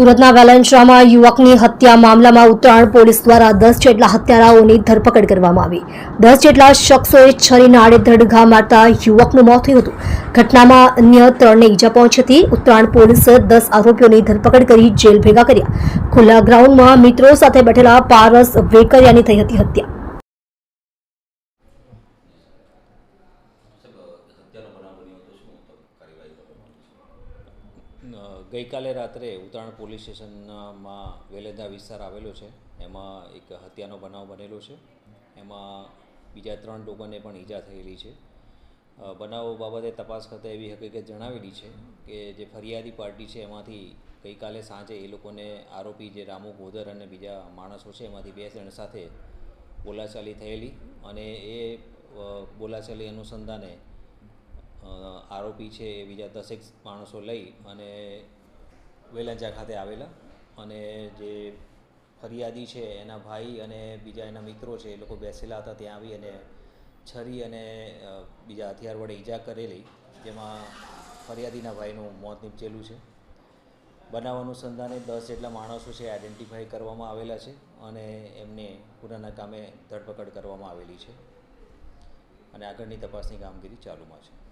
સુરતના વેલેન્દ્રામાં યુવકની હત્યા મામલામાં ઉત્તરાયણ પોલીસ દ્વારા દસ જેટલા હત્યારાઓની ધરપકડ કરવામાં આવી. દસ જેટલા શખ્સોએ છરીને આડેધડ મારતા યુવકનું મોત થયું હતું. ઘટનામાં અન્ય ત્રણને ઈજા પહોંચી હતી. ઉત્તરાયણ પોલીસે દસ આરોપીઓની ધરપકડ કરી જેલ ભેગા કર્યા. ખુલ્લા ગ્રાઉન્ડમાં મિત્રો સાથે બેઠેલા પારસ વેકરિયાની થઈ હતી હત્યા. ગઈકાલે રાત્રે ઉત્તરાયણ પોલીસ સ્ટેશનમાં વેલેદા વિસ્તાર આવેલો છે. એમાં એક હત્યાનો બનાવ બનેલો છે. એમાં બીજા ત્રણ લોકોને પણ ઈજા થયેલી છે. બનાવ બાબતે તપાસ કરતાં એવી હકીકત જણાવેલી છે કે જે ફરિયાદી પાર્ટી છે એમાંથી ગઈકાલે સાંજે એ લોકોને આરોપી જે રામુ ગોધર અને બીજા માણસો છે એમાંથી બે જણ સાથે બોલાચાલી થયેલી અને એ બોલાચાલી અનુસંધાને આરોપી છે બીજા દસેક માણસો લઈ અને વેલંચા ખાતે આવેલા અને જે ફરિયાદી છે એના ભાઈ અને બીજા એના મિત્રો છે એ લોકો બેસેલા હતા ત્યાં આવી અને છરી અને બીજા હથિયાર વડે ઈજા કરેલી જેમાં ફરિયાદીના ભાઈનું મોત નીપજેલું છે. બનાવ અનુસંધાને દસ જેટલા માણસો છે આઈડેન્ટિફાઈ કરવામાં આવેલા છે અને એમને ગુનાના કામે ધરપકડ કરવામાં આવેલી છે. અને આગળની તપાસની કામગીરી ચાલુમાં છે.